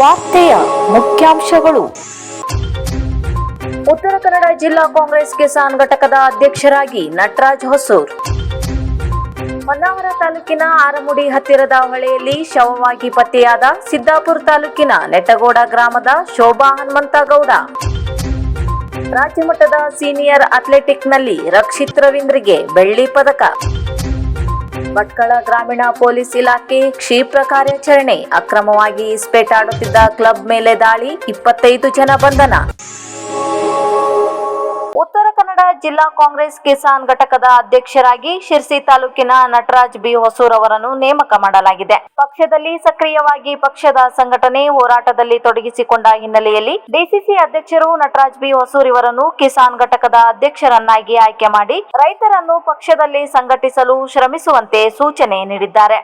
ವಾರ್ತೆಯ ಮುಖ್ಯಾಂಶಗಳು. ಉತ್ತರ ಕನ್ನಡ ಜಿಲ್ಲಾ ಕಾಂಗ್ರೆಸ್ ಕಿಸಾನ್ ಘಟಕದ ಅಧ್ಯಕ್ಷರಾಗಿ ನಟರಾಜ್ ಹೊಸೂರ್. ಹೊನ್ನಾವರ ತಾಲೂಕಿನ ಆರಮುಡಿ ಹತ್ತಿರದ ಹೊಳೆಯಲ್ಲಿ ಶವವಾಗಿ ಪತ್ತೆಯಾದ ಸಿದ್ದಾಪುರ ತಾಲೂಕಿನ ನೆಟ್ಟಗೋಡ ಗ್ರಾಮದ ಶೋಭಾ ಹನುಮಂತಗೌಡ. ರಾಜ್ಯಮಟ್ಟದ ಸೀನಿಯರ್ ಅಥ್ಲೆಟಿಕ್ನಲ್ಲಿ ರಕ್ಷಿತ್ ರವೀಂದ್ರಿಗೆ ಬೆಳ್ಳಿ ಪದಕ. ಭಟ್ಕಳ ಗ್ರಾಮೀಣ ಪೊಲೀಸ್ ಇಲಾಖೆ ಕ್ಷಿಪ್ರ ಕಾರ್ಯಾಚರಣೆ. ಅಕ್ರಮವಾಗಿ ಇಸ್ಪೇಟಾಡುತ್ತಿದ್ದ ಕ್ಲಬ್ ಮೇಲೆ ದಾಳಿ ಇಪ್ಪತ್ತೈದು ಜನ ಬಂಧನ. ಜಿಲ್ಲಾ ಕಾಂಗ್ರೆಸ್ ಕಿಸಾನ್ ಘಟಕದ ಅಧ್ಯಕ್ಷರಾಗಿ ಶಿರ್ಸಿ ತಾಲೂಕಿನ ನಟರಾಜ್ ಬಿ ಹೊಸೂರ್ ಅವರನ್ನು ನೇಮಕ ಮಾಡಲಾಗಿದೆ. ಪಕ್ಷದಲ್ಲಿ ಸಕ್ರಿಯವಾಗಿ ಪಕ್ಷದ ಸಂಘಟನೆ ಹೋರಾಟದಲ್ಲಿ ತೊಡಗಿಸಿಕೊಂಡ ಹಿನ್ನೆಲೆಯಲ್ಲಿ ಡಿಸಿಸಿ ಅಧ್ಯಕ್ಷರು ನಟರಾಜ್ ಬಿ ಹೊಸೂರ್ ಇವರನ್ನು ಕಿಸಾನ್ ಘಟಕದ ಅಧ್ಯಕ್ಷರನ್ನಾಗಿ ಆಯ್ಕೆ ಮಾಡಿ ರೈತರನ್ನು ಪಕ್ಷದಲ್ಲಿ ಸಂಘಟಿಸಲು ಶ್ರಮಿಸುವಂತೆ ಸೂಚನೆ ನೀಡಿದ್ದಾರೆ.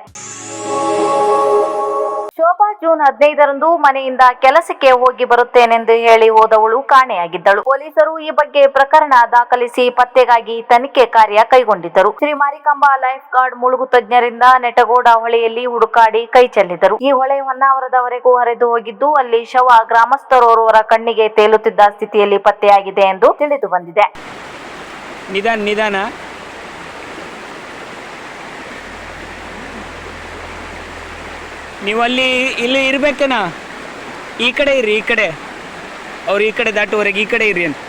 ಶೋಭಾ ಜೂನ್ ಹದಿನೈದರಂದು ಮನೆಯಿಂದ ಕೆಲಸಕ್ಕೆ ಹೋಗಿ ಬರುತ್ತೇನೆಂದು ಹೇಳಿ ಹೋದವಳು ಕಾಣೆಯಾಗಿದ್ದಳು. ಪೊಲೀಸರು ಈ ಬಗ್ಗೆ ಪ್ರಕರಣ ದಾಖಲಿಸಿ ಪತ್ತೆಗಾಗಿ ತನಿಖೆ ಕಾರ್ಯ ಕೈಗೊಂಡಿದ್ದರು. ಶ್ರೀ ಮಾರಿಕಾಂಬಾ ಲೈಫ್ ಗಾರ್ಡ್ ಮುಳುಗು ತಜ್ಞರಿಂದ ನೆಟಗೋಡ ಹೊಳೆಯಲ್ಲಿ ಹುಡುಕಾಡಿ ಕೈ ಚೆಲ್ಲಿದರು ಈ ಹೊಳೆ ಹೊನ್ನಾವರದವರೆಗೂ ಹರಿದು ಹೋಗಿದ್ದು, ಅಲ್ಲಿ ಶವ ಗ್ರಾಮಸ್ಥರೋರ್ವರ ಕಣ್ಣಿಗೆ ತೇಲುತ್ತಿದ್ದ ಸ್ಥಿತಿಯಲ್ಲಿ ಪತ್ತೆಯಾಗಿದೆ ಎಂದು ತಿಳಿದು ಬಂದಿದೆ. ನಿಧಾನ ನಿಧಾನ. ನೀವು ಅಲ್ಲಿ ಇಲ್ಲಿ ಇರ್ಬೇಕೇನಾ ಈ ಕಡೆ ಇರಿ, ಈ ಕಡೆ. ಅವ್ರು ಈ ಕಡೆ ದಾಟುವರೆಗೆ ಈ ಕಡೆ ಇರಿ ಅಂತ.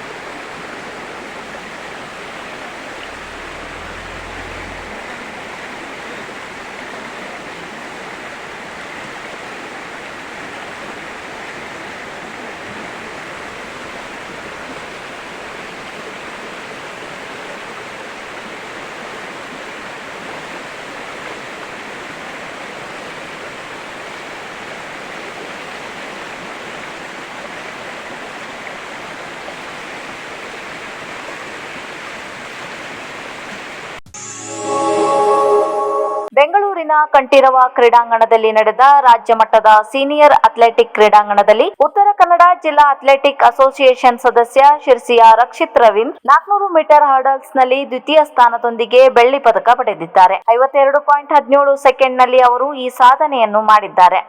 ಬೆಂಗಳೂರಿನ ಕಂಠೀರವ ಕ್ರೀಡಾಂಗಣದಲ್ಲಿ ನಡೆದ ರಾಜ್ಯ ಮಟ್ಟದ ಸೀನಿಯರ್ ಅಥ್ಲೆಟಿಕ್ ಕ್ರೀಡಾಂಗಣದಲ್ಲಿ ಉತ್ತರ ಕನ್ನಡ ಜಿಲ್ಲಾ ಅಥ್ಲೆಟಿಕ್ ಅಸೋಸಿಯೇಷನ್ ಸದಸ್ಯ ಶಿರ್ಸಿಯ ರಕ್ಷಿತ್ ರವೀಂದ್ ನಾಲ್ಕನೂರು ಮೀಟರ್ ಹರ್ಡಲ್ಸ್ನಲ್ಲಿ ದ್ವಿತೀಯ ಸ್ಥಾನದೊಂದಿಗೆ ಬೆಳ್ಳಿ ಪದಕ ಪಡೆದಿದ್ದಾರೆ. ಐವತ್ತೆರಡು ಪಾಯಿಂಟ್ ಹದಿನೇಳು ಸೆಕೆಂಡ್ನಲ್ಲಿ ಅವರು ಈ ಸಾಧನೆಯನ್ನು ಮಾಡಿದ್ದಾರೆ.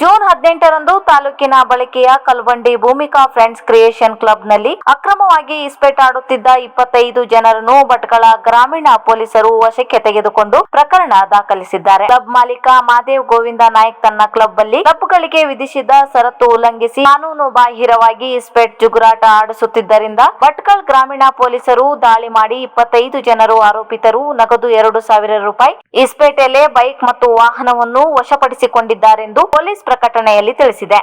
ಜೂನ್ ಹದಿನೆಂಟರಂದು ತಾಲೂಕಿನ ಬಳಕೆಯ ಕಲ್ವಂಡಿ ಭೂಮಿಕಾ ಫ್ರೆಂಡ್ಸ್ ಕ್ರಿಯೇಷನ್ ಕ್ಲಬ್ನಲ್ಲಿ ಅಕ್ರಮವಾಗಿ ಇಸ್ಪೇಟ್ ಆಡುತ್ತಿದ್ದ ಇಪ್ಪತ್ತೈದು ಜನರನ್ನು ಭಟ್ಕಳ ಗ್ರಾಮೀಣ ಪೊಲೀಸರು ವಶಕ್ಕೆ ತೆಗೆದುಕೊಂಡು ಪ್ರಕರಣ ದಾಖಲಿಸಿದ್ದಾರೆ. ಕ್ಲಬ್ ಮಾಲೀಕ ಮಾದೇವ್ ಗೋವಿಂದ ನಾಯಕ್ ತನ್ನ ಕ್ಲಬ್ ಅಲ್ಲಿ ಕ್ಲಬ್ಗಳಿಗೆ ವಿಧಿಸಿದ್ದ ಷರತ್ತು ಉಲ್ಲಂಘಿಸಿ ಕಾನೂನು ಬಾಹಿರವಾಗಿ ಇಸ್ಪೇಟ್ ಜುಗುರಾಟ ಆಡಿಸುತ್ತಿದ್ದರಿಂದ ಭಟ್ಕಲ್ ಗ್ರಾಮೀಣ ಪೊಲೀಸರು ದಾಳಿ ಮಾಡಿ ಇಪ್ಪತ್ತೈದು ಜನರು ಆರೋಪಿತರು, ನಗದು ಎರಡು ಸಾವಿರ ರೂಪಾಯಿ ಇಸ್ಪೇಟ್ ಎಲೆ ಬೈಕ್ ಮತ್ತು ವಾಹನವನ್ನು ವಶಪಡಿಸಿಕೊಂಡಿದ್ದಾರೆಂದು ಪೊಲೀಸ್ ಪ್ರಕಟಣೆಯಲ್ಲಿ ತಿಳಿಸಿದೆ.